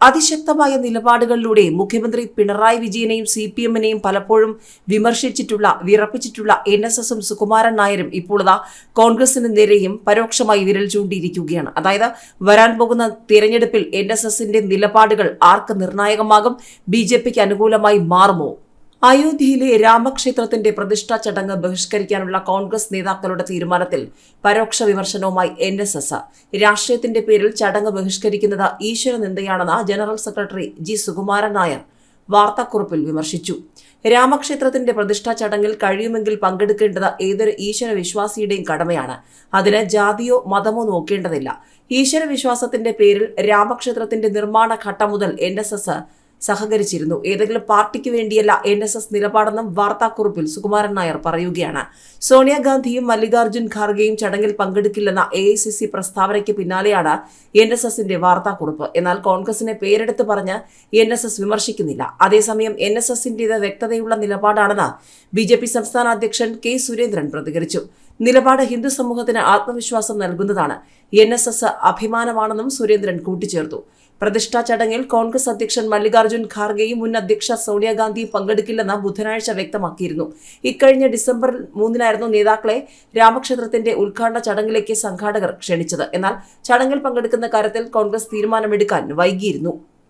അതിശക്തമായ നിലപാടുകളിലൂടെ മുഖ്യമന്ത്രി പിണറായി വിജയനെയും സി പി എമ്മിനെയും പലപ്പോഴും വിമർശിച്ചിട്ടുള്ള വിറപ്പിച്ചിട്ടുള്ള എൻ എസ് എസും സുകുമാരൻ നായരും ഇപ്പോൾ ഇതാ കോൺഗ്രസിന് നേരെയും പരോക്ഷമായി വിരൽ ചൂണ്ടിയിരിക്കുകയാണ്. അതായത് വരാൻ പോകുന്ന തിരഞ്ഞെടുപ്പിൽ എൻ എസ് എസിന്റെ നിലപാടുകൾ ആർക്ക് നിർണായകമാകും ബി ജെ പിക്ക് അനുകൂലമായി മാറുമോ? അയോധ്യയിലെ രാമക്ഷേത്രത്തിന്റെ പ്രതിഷ്ഠാ ചടങ്ങ് ബഹിഷ്കരിക്കാനുള്ള കോൺഗ്രസ് നേതാക്കളുടെ തീരുമാനത്തിൽ പരോക്ഷ വിമർശനവുമായി എൻ എസ് എസ്. രാഷ്ട്രീയത്തിന്റെ പേരിൽ ചടങ്ങ് ബഹിഷ്കരിക്കുന്നത് ഈശ്വര നിന്ദയാണെന്ന് general secretary G Sukumaran Nair വാർത്താക്കുറിപ്പിൽ വിമർശിച്ചു. രാമക്ഷേത്രത്തിന്റെ പ്രതിഷ്ഠാ ചടങ്ങിൽ കഴിയുമെങ്കിൽ പങ്കെടുക്കേണ്ടത് ഏതൊരു ഈശ്വര വിശ്വാസിയുടെയും കടമയാണ്. അതിന് ജാതിയോ മതമോ നോക്കേണ്ടതില്ല. ഈശ്വര വിശ്വാസത്തിന്റെ പേരിൽ രാമക്ഷേത്രത്തിന്റെ നിർമ്മാണ ഘട്ടം മുതൽ എൻ എസ് എസ് സഹകരിച്ചിരുന്നു. ഏതെങ്കിലും പാർട്ടിക്ക് വേണ്ടിയല്ല എൻ എസ് എസ് നിലപാടെന്നും വാർത്താക്കുറിപ്പിൽ സുകുമാരൻ നായർ പറയുകയാണ്. സോണിയാഗാന്ധിയും മല്ലികാർജുൻ ഖാർഗെയും ചടങ്ങിൽ പങ്കെടുക്കില്ലെന്ന എ ഐ സി സി പ്രസ്താവനയ്ക്ക് പിന്നാലെയാണ് എൻ എസ് എസിന്റെ വാർത്താക്കുറിപ്പ്. എന്നാൽ കോൺഗ്രസിനെ പേരെടുത്ത് പറഞ്ഞ് എൻ എസ് എസ് വിമർശിക്കുന്നില്ല. അതേസമയം എൻ എസ് എസിന്റേത് വ്യക്തതയുള്ള നിലപാടാണെന്ന് ബി ജെ പി സംസ്ഥാന അധ്യക്ഷൻ കെ സുരേന്ദ്രൻ പ്രതികരിച്ചു. നിലപാട് ഹിന്ദു സമൂഹത്തിന് ആത്മവിശ്വാസം നൽകുന്നതാണ്. എൻ എസ് എസ് അഭിമാനമാണെന്നും സുരേന്ദ്രൻ കൂട്ടിച്ചേർത്തു. പ്രതിഷ്ഠാ ചടങ്ങിൽ കോൺഗ്രസ് അധ്യക്ഷൻ മല്ലികാർജുൻ ഖാർഗെയും മുൻ അധ്യക്ഷ സോണിയാഗാന്ധിയും പങ്കെടുക്കില്ലെന്ന് ബുധനാഴ്ച വ്യക്തമാക്കിയിരുന്നു. ഇക്കഴിഞ്ഞ ഡിസംബർ മൂന്നിനായിരുന്നു നേതാക്കളെ രാമക്ഷേത്രത്തിന്റെ ഉദ്ഘാടന ചടങ്ങിലേക്ക് സംഘാടകർ ക്ഷണിച്ചത്. എന്നാൽ ചടങ്ങിൽ പങ്കെടുക്കുന്ന കാര്യത്തിൽ കോൺഗ്രസ് തീരുമാനമെടുക്കാൻ വൈകിയിരുന്നു.